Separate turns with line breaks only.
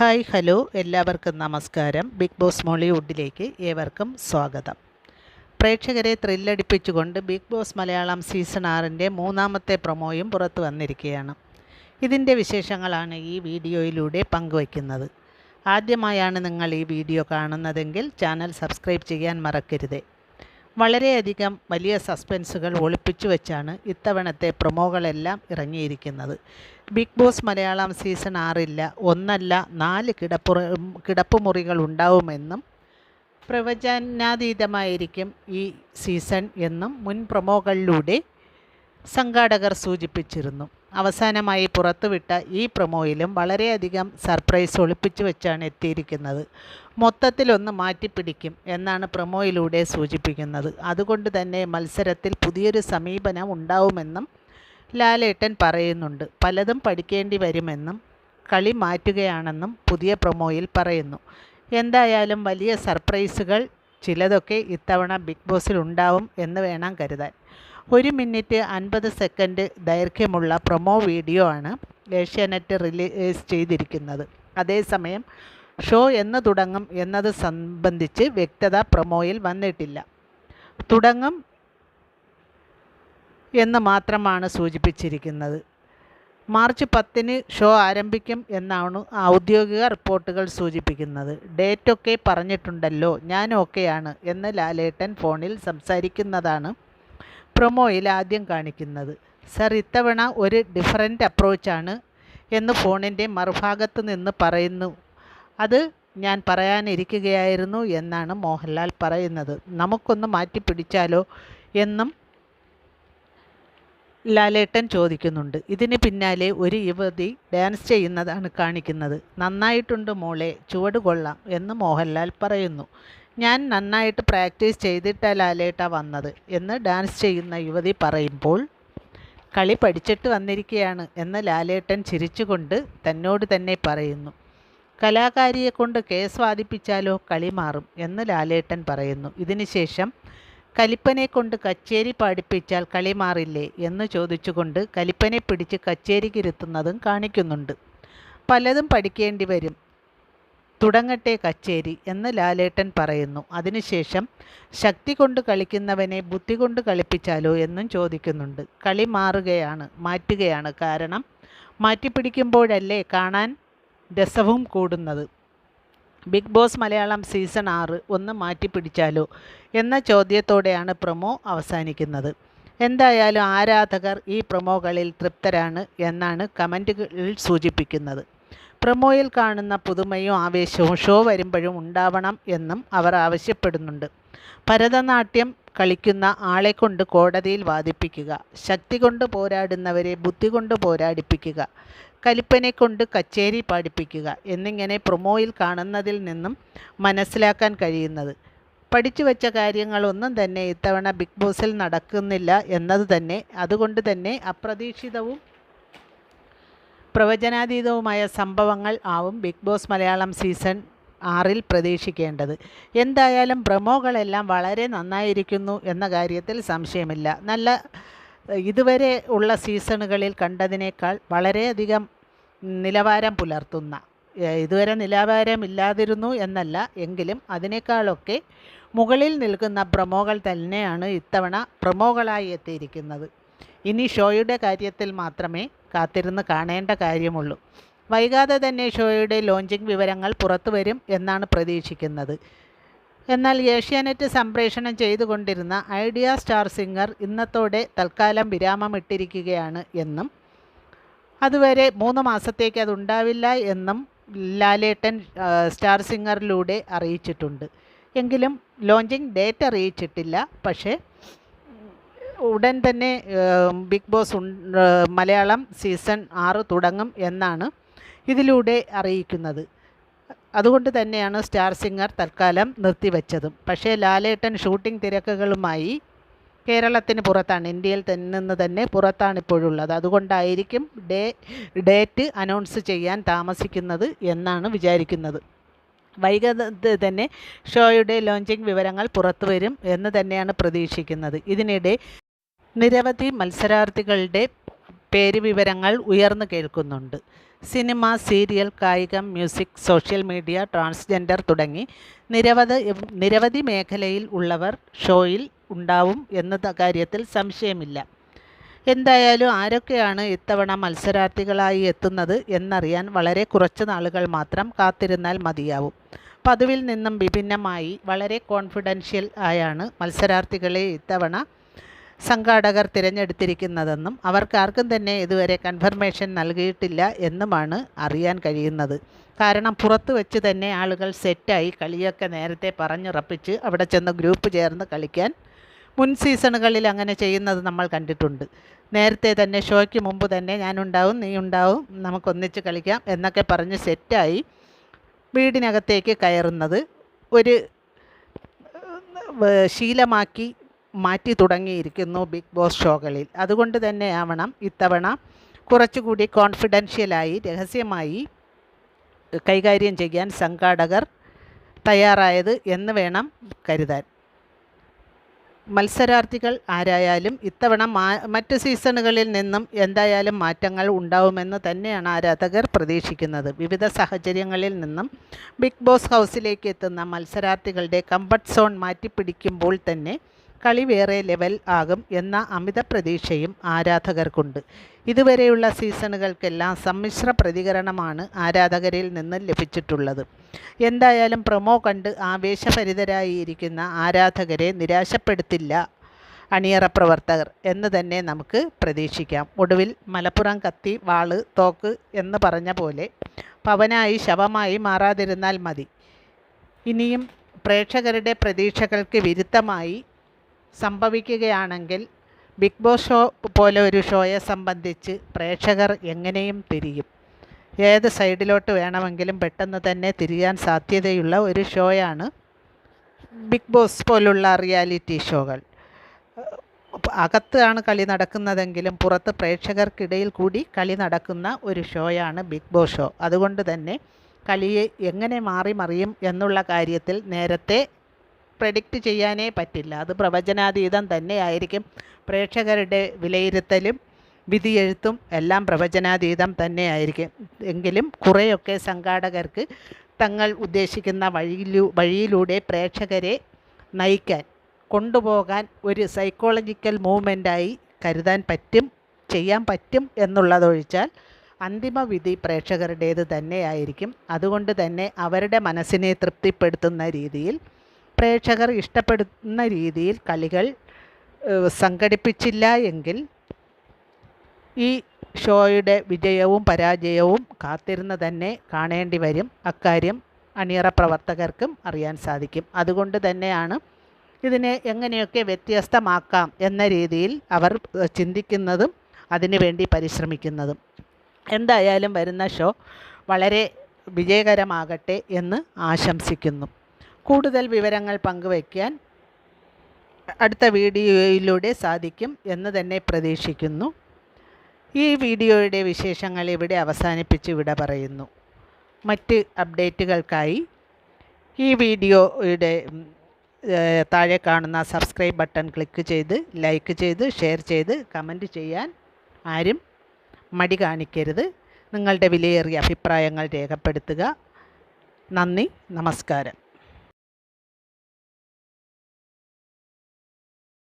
Hi hello എല്ലാവർക്കും നമസ്കാരം. Big boss മോളിവുഡിലേക്ക് ഏവർക്കും സ്വാഗതം. പ്രേക്ഷകരെ ത്രില്ലടിപ്പിച്ചുകൊണ്ട് ബിഗ് ബോസ് മലയാളം സീസൺ ആറിന്റെ മൂന്നാമത്തെ പ്രൊമോയും പുറത്തു വന്നിരിക്കുകയാണ്. ഇതിന്റെ വിശേഷങ്ങളാണ് ഈ വീഡിയോയിലൂടെ പങ്കുവയ്ക്കുന്നത്. ആദ്യമായാണ് നിങ്ങൾ ഈ വീഡിയോ കാണുന്നതെങ്കിൽ ചാനൽ സബ്സ്ക്രൈബ് ചെയ്യാൻ മറക്കരുത്. വളരെയധികം വലിയ സസ്പെൻസുകൾ ഒളിപ്പിച്ചു വെച്ചാണ് ഇത്തവണത്തെ പ്രൊമോകളെല്ലാം ഇറങ്ങിയിരിക്കുന്നത്. ബിഗ് ബോസ് മലയാളം സീസൺ ആറില്ല ഒന്നല്ല നാല് കിടപ്പുറ കിടപ്പുമുറികൾ ഉണ്ടാവുമെന്നും പ്രവചനാതീതമായിരിക്കും ഈ സീസൺ എന്നും മുൻ പ്രൊമോകളിലൂടെ സംഘാടകർ സൂചിപ്പിച്ചിരുന്നു. അവസാനമായി പുറത്തുവിട്ട ഈ പ്രൊമോയിലും വളരെയധികം സർപ്രൈസ് ഒളിപ്പിച്ചു വെച്ചാണ് എത്തിയിരിക്കുന്നത്. മൊത്തത്തിലൊന്ന് മാറ്റിപ്പിടിക്കും എന്നാണ് പ്രൊമോയിലൂടെ സൂചിപ്പിക്കുന്നത്. അതുകൊണ്ട് തന്നെ മത്സരത്തിൽ പുതിയൊരു സമീപനം ഉണ്ടാവുമെന്നും ലാലേട്ടൻ പറയുന്നുണ്ട്. പലതും പഠിക്കേണ്ടി വരുമെന്നും കളി മാറ്റുകയാണെന്നും പുതിയ പ്രൊമോയിൽ പറയുന്നു. എന്തായാലും വലിയ സർപ്രൈസുകൾ ചിലതൊക്കെ ഇത്തവണ ബിഗ് ബോസിൽ ഉണ്ടാവും എന്ന് വേണം കരുതാൻ. ഒരു മിനിറ്റ് അൻപത് സെക്കൻഡ് ദൈർഘ്യമുള്ള പ്രൊമോ വീഡിയോ ആണ് ഏഷ്യാനെറ്റ് റിലീസ് ചെയ്തിരിക്കുന്നത്. അതേസമയം ഷോ എന്ന് തുടങ്ങും എന്നത് സംബന്ധിച്ച് വ്യക്തത പ്രൊമോയിൽ വന്നിട്ടില്ല. തുടങ്ങും എന്ന് മാത്രമാണ് സൂചിപ്പിച്ചിരിക്കുന്നത്. മാർച്ച് പത്തിന് ഷോ ആരംഭിക്കും എന്നാണ് ഔദ്യോഗിക റിപ്പോർട്ടുകൾ സൂചിപ്പിക്കുന്നത്. ഡേറ്റൊക്കെ പറഞ്ഞിട്ടുണ്ടല്ലോ ഞാൻ ഓക്കെയാണ് എന്ന് ലാലേട്ടൻ ഫോണിൽ സംസാരിക്കുന്നതാണ് പ്രൊമോയിൽ ആദ്യം കാണിക്കുന്നത്. സർ ഇത്തവണ ഒരു ഡിഫറെന്റ് അപ്രോച്ചാണ് എന്ന് ഫോണിന്റെ മറുഭാഗത്ത് നിന്ന് പറയുന്നു. അത് ഞാൻ പറയാനിരിക്കുകയായിരുന്നു എന്നാണ് മോഹൻലാൽ പറയുന്നത്. നമുക്കൊന്ന് മാറ്റി പിടിച്ചാലോ എന്നും ലാലേട്ടൻ ചോദിക്കുന്നുണ്ട്. ഇതിന് പിന്നാലെ ഒരു യുവതി ഡാൻസ് ചെയ്യുന്നതാണ് കാണിക്കുന്നത്. നന്നായിട്ടുണ്ട് മോളെ ചുവട് കൊള്ളാം എന്ന് മോഹൻലാൽ പറയുന്നു. ഞാൻ നന്നായിട്ട് പ്രാക്ടീസ് ചെയ്തിട്ടാ ലാലേട്ട വന്നത് എന്ന് ഡാൻസ് ചെയ്യുന്ന യുവതി പറയുമ്പോൾ കളി പഠിച്ചിട്ട് വന്നിരിക്കുകയാണ് എന്ന് ലാലേട്ടൻ ചിരിച്ചുകൊണ്ട് തന്നോട് തന്നെ പറയുന്നു. കലാകാരിയെ കൊണ്ട് കേസ് വാദിപ്പിച്ചാലോ കളി മാറും എന്ന് ലാലേട്ടൻ പറയുന്നു. ഇതിനുശേഷം കലിപ്പനെ കൊണ്ട് കച്ചേരി പാടിപ്പിച്ചാൽ കളി മാറില്ലേ എന്ന് ചോദിച്ചുകൊണ്ട് കലിപ്പനെ പിടിച്ച് കച്ചേരിക്കിരുത്തുന്നതും കാണിക്കുന്നുണ്ട്. പലതും പഠിക്കേണ്ടി വരും. തുടങ്ങട്ടെ കച്ചേരി എന്ന് ലാലേട്ടൻ പറയുന്നു. അതിനുശേഷം ശക്തി കൊണ്ട് കളിക്കുന്നവനെ ബുദ്ധി കൊണ്ട് കളിപ്പിച്ചാലോ എന്നും ചോദിക്കുന്നുണ്ട്. കളി മാറുകയാണ് മാറ്റുകയാണ് കാരണം മാറ്റിപ്പിടിക്കുമ്പോഴല്ലേ കാണാൻ രസവും കൂടുന്നത്. ബിഗ് ബോസ് മലയാളം സീസൺ ആറ് ഒന്ന് മാറ്റിപ്പിടിച്ചാലോ എന്ന ചോദ്യത്തോടെയാണ് പ്രൊമോ അവസാനിക്കുന്നത്. എന്തായാലും ആരാധകർ ഈ പ്രൊമോകളിൽ തൃപ്തരാണ് എന്നാണ് കമന്റുകളിൽ സൂചിപ്പിക്കുന്നത്. പ്രൊമോയിൽ കാണുന്ന പുതുമയും ആവേശവും ഷോ വരുമ്പോഴും ഉണ്ടാവണം എന്നും അവർ ആവശ്യപ്പെടുന്നുണ്ട്. ഭരതനാട്യം കളിക്കുന്ന ആളെ കൊണ്ട് കോടതിയിൽ വാദിപ്പിക്കുക ശക്തി കൊണ്ട് പോരാടുന്നവരെ ബുദ്ധി കൊണ്ട് പോരാടിപ്പിക്കുക കലിപ്പനെ കൊണ്ട് കച്ചേരി പാടിപ്പിക്കുക എന്നിങ്ങനെ പ്രൊമോയിൽ കാണുന്നതിൽ നിന്നും മനസ്സിലാക്കാൻ കഴിയുന്നത്. പഠിച്ചു വെച്ച കാര്യങ്ങളൊന്നും തന്നെ ഇത്തവണ ബിഗ് ബോസിൽ നടക്കുന്നില്ല എന്നത് തന്നെ അതുകൊണ്ട് തന്നെ അപ്രതീക്ഷിതവും പ്രവചനാതീതവുമായ സംഭവങ്ങൾ ആവും ബിഗ് ബോസ് മലയാളം സീസൺ ആറിൽ പ്രതീക്ഷിക്കേണ്ടത്. എന്തായാലും പ്രമോകളെല്ലാം വളരെ നന്നായിരിക്കുന്നു എന്ന കാര്യത്തിൽ സംശയമില്ല. നല്ല ഇതുവരെ ഉള്ള സീസണുകളിൽ കണ്ടതിനേക്കാൾ വളരെയധികം നിലവാരം പുലർത്തുന്ന ഇതുവരെ നിലവാരമില്ലാതിരുന്നു എന്നല്ല എങ്കിലും അതിനേക്കാളൊക്കെ മുകളിൽ നിൽക്കുന്ന പ്രമോകൾ തന്നെയാണ് ഇത്തവണ പ്രമോകളായി എത്തിയിരിക്കുന്നത്. ഇനി ഷോയുടെ കാര്യത്തിൽ മാത്രമേ കാത്തിരുന്ന് കാണേണ്ട കാര്യമുള്ളൂ. വൈകാതെ തന്നെ ഷോയുടെ ലോഞ്ചിങ് വിവരങ്ങൾ പുറത്തു വരും എന്നാണ് പ്രതീക്ഷിക്കുന്നത്. എന്നാൽ ഏഷ്യാനെറ്റ് സംപ്രേഷണം ചെയ്തുകൊണ്ടിരുന്ന ഐഡിയ സ്റ്റാർ സിംഗർ ഇന്നത്തോടെ തൽക്കാലം വിരാമമിട്ടിരിക്കുകയാണ് എന്നും അതുവരെ മൂന്ന് മാസത്തേക്ക് അതുണ്ടാവില്ല എന്നും ലാലേട്ടൻ സ്റ്റാർ സിംഗറിലൂടെ അറിയിച്ചിട്ടുണ്ട്. എങ്കിലും ലോഞ്ചിങ് ഡേറ്റ് അറിയിച്ചിട്ടില്ല. പക്ഷേ ഉടൻ തന്നെ ബിഗ് ബോസ് മലയാളം സീസൺ ആറ് തുടങ്ങും എന്നാണ് ഇതിലൂടെ അറിയിക്കുന്നത്. അതുകൊണ്ട് തന്നെയാണ് സ്റ്റാർ സിംഗർ തൽക്കാലം നിർത്തിവെച്ചതും. പക്ഷേ ലാലേട്ടൻ ഷൂട്ടിംഗ് തിരക്കുകളുമായി കേരളത്തിന് പുറത്താണ് ഇന്ത്യയിൽ നിന്ന് തന്നെ പുറത്താണ് ഇപ്പോഴുള്ളത്. അതുകൊണ്ടായിരിക്കും ഡേ ഡേറ്റ് അനൗൺസ് ചെയ്യാൻ താമസിക്കുന്നത് എന്നാണ് വിചാരിക്കുന്നത്. വൈകാതെ തന്നെ ഷോയുടെ ലോഞ്ചിങ് വിവരങ്ങൾ പുറത്തുവരും എന്ന് തന്നെയാണ് പ്രതീക്ഷിക്കുന്നത്. ഇതിനിടെ നിരവധി മത്സരാർത്ഥികളുടെ പേര് വിവരങ്ങൾ ഉയർന്നു കേൾക്കുന്നുണ്ട്. സിനിമ സീരിയൽ കായികം മ്യൂസിക് സോഷ്യൽ മീഡിയ ട്രാൻസ്ജെൻഡർ തുടങ്ങി നിരവധി നിരവധി മേഖലയിൽ ഉള്ളവർ ഷോയിൽ ഉണ്ടാവും എന്ന കാര്യത്തിൽ സംശയമില്ല. എന്തായാലും ആരൊക്കെയാണ് ഇത്തവണ മത്സരാർത്ഥികളായി എത്തുന്നത് എന്നറിയാൻ വളരെ കുറച്ച് നാളുകൾ മാത്രം കാത്തിരുന്നാൽ മതിയാവും. പതിവിൽ നിന്നും വിഭിന്നമായി വളരെ കോൺഫിഡൻഷ്യൽ ആയാണ് മത്സരാർത്ഥികളെ ഇത്തവണ സംഘാടകർ തിരഞ്ഞെടുത്തിരിക്കുന്നതെന്നും അവർക്കാർക്കും തന്നെ ഇതുവരെ കൺഫർമേഷൻ നൽകിയിട്ടില്ല എന്നുമാണ് അറിയാൻ കഴിയുന്നത്. കാരണം പുറത്ത് വെച്ച് തന്നെ ആളുകൾ സെറ്റായി കളിയൊക്കെ നേരത്തെ പറഞ്ഞുറപ്പിച്ച് അവിടെ ചെന്ന് ഗ്രൂപ്പ് ചേർന്ന് കളിക്കാൻ മുൻ സീസണുകളിൽ അങ്ങനെ ചെയ്യുന്നത് നമ്മൾ കണ്ടിട്ടുണ്ട്. നേരത്തെ തന്നെ ഷോയ്ക്ക് മുമ്പ് തന്നെ ഞാനുണ്ടാവും നീ ഉണ്ടാവും നമുക്കൊന്നിച്ച് കളിക്കാം എന്നൊക്കെ പറഞ്ഞ് സെറ്റായി വീടിനകത്തേക്ക് കയറുന്നത് ഒരു ശീലമാക്കി മാറ്റി തുടങ്ങിയിരിക്കുന്നു ബിഗ് ബോസ് ഷോകളിൽ. അതുകൊണ്ട് തന്നെ ആവണം ഇത്തവണ കുറച്ചുകൂടി കോൺഫിഡൻഷ്യലായി രഹസ്യമായി കൈകാര്യം ചെയ്യാൻ സംഘാടകർ തയ്യാറായത് എന്ന് വേണം കരുതാൻ. മത്സരാർത്ഥികൾ ആരായാലും ഇത്തവണ മറ്റ് സീസണുകളിൽ നിന്നും എന്തായാലും മാറ്റങ്ങൾ ഉണ്ടാവുമെന്ന് തന്നെയാണ് ആരാധകർ പ്രതീക്ഷിക്കുന്നത്. വിവിധ സാഹചര്യങ്ങളിൽ നിന്നും ബിഗ് ബോസ് ഹൗസിലേക്ക് എത്തുന്ന മത്സരാർത്ഥികളുടെ കംഫർട്ട് സോൺ മാറ്റിപ്പിടിക്കുമ്പോൾ തന്നെ കളി വേറെ ലെവൽ ആകും എന്ന അമിത പ്രതീക്ഷയും ആരാധകർക്കുണ്ട്. ഇതുവരെയുള്ള സീസണുകൾക്കെല്ലാം സമ്മിശ്ര പ്രതികരണമാണ് ആരാധകരിൽ നിന്ന് ലഭിച്ചിട്ടുള്ളത്. എന്തായാലും പ്രൊമോ കണ്ട് ആവേശഭരിതരായിരിക്കുന്ന ആരാധകരെ നിരാശപ്പെടുത്തില്ല അണിയറ പ്രവർത്തകർ എന്ന് തന്നെ നമുക്ക് പ്രതീക്ഷിക്കാം. ഒടുവിൽ മലപ്പുറം കത്തി വാൾ തോക്ക് എന്ന് പറഞ്ഞ പോലെ പവനായി ശവമായി മാറാതിരുന്നാൽ മതി. ഇനിയും പ്രേക്ഷകരുടെ പ്രതീക്ഷകൾക്ക് വിരുദ്ധമായി സംഭവിക്കുകയാണെങ്കിൽ ബിഗ് ബോസ് ഷോ പോലെ ഒരു ഷോയെ സംബന്ധിച്ച് പ്രേക്ഷകർ എങ്ങനെയും തിരിയും. ഏത് സൈഡിലോട്ട് വേണമെങ്കിലും പെട്ടെന്ന് തന്നെ തിരിയാൻ സാധ്യതയുള്ള ഒരു ഷോയാണ് ബിഗ് ബോസ് പോലുള്ള റിയാലിറ്റി ഷോകൾ. അകത്താണ് കളി നടക്കുന്നതെങ്കിലും പുറത്ത് പ്രേക്ഷകർക്കിടയിൽ കൂടി കളി നടക്കുന്ന ഒരു ഷോയാണ് ബിഗ് ബോസ് ഷോ. അതുകൊണ്ട് തന്നെ കളിയെ എങ്ങനെ മാറി മറിയും എന്നുള്ള കാര്യത്തിൽ നേരത്തെ പ്രഡിക്റ്റ് ചെയ്യാനേ പറ്റില്ല. അത് പ്രവചനാതീതം തന്നെയായിരിക്കും. പ്രേക്ഷകരുടെ വിലയിരുത്തലും വിധിയെഴുത്തും എല്ലാം പ്രവചനാതീതം തന്നെയായിരിക്കും. എങ്കിലും കുറേയൊക്കെ സംഘാടകർക്ക് തങ്ങൾ ഉദ്ദേശിക്കുന്ന വഴിയിലൂ വഴിയിലൂടെ പ്രേക്ഷകരെ നയിക്കാൻ കൊണ്ടുപോകാൻ ഒരു സൈക്കോളജിക്കൽ മൂവ്മെന്റായി കരുതാൻ പറ്റും ചെയ്യാൻ പറ്റും എന്നുള്ളതൊഴിച്ചാൽ അന്തിമ വിധി പ്രേക്ഷകരുടേത് തന്നെയായിരിക്കും. അതുകൊണ്ട് തന്നെ അവരുടെ മനസ്സിനെ തൃപ്തിപ്പെടുത്തുന്ന രീതിയിൽ പ്രേക്ഷകർ ഇഷ്ടപ്പെടുന്ന രീതിയിൽ കളികൾ സംഘടിപ്പിച്ചില്ല എങ്കിൽ ഈ ഷോയുടെ വിജയവും പരാജയവും കാത്തിരുന്ന് തന്നെ കാണേണ്ടി വരും. അക്കാര്യം അണിയറ പ്രവർത്തകർക്കും അറിയാൻ സാധിക്കും. അതുകൊണ്ട് തന്നെയാണ് ഇതിനെ എങ്ങനെയൊക്കെ വ്യത്യസ്തമാക്കാം എന്ന രീതിയിൽ അവർ ചിന്തിക്കുന്നതും അതിനുവേണ്ടി പരിശ്രമിക്കുന്നതും. എന്തായാലും വരുന്ന ഷോ വളരെ വിജയകരമാകട്ടെ എന്ന് ആശംസിക്കുന്നു. കൂടുതൽ വിവരങ്ങൾ പങ്കുവയ്ക്കാൻ അടുത്ത വീഡിയോയിലൂടെ സാധിക്കും എന്ന് തന്നെ പ്രതീക്ഷിക്കുന്നു. ഈ വീഡിയോയുടെ വിശേഷങ്ങൾ ഇവിടെ അവസാനിപ്പിച്ച് വിട പറയുന്നു. മറ്റ് അപ്ഡേറ്റുകൾക്കായി ഈ വീഡിയോയുടെ താഴെ കാണുന്ന സബ്സ്ക്രൈബ് ബട്ടൺ ക്ലിക്ക് ചെയ്ത് ലൈക്ക് ചെയ്ത് ഷെയർ ചെയ്ത് കമന്റ് ചെയ്യാൻ ആരും മടി കാണിക്കരുത്. നിങ്ങളുടെ വിലയേറിയ അഭിപ്രായങ്ങൾ രേഖപ്പെടുത്തുക. നന്ദി നമസ്കാരം.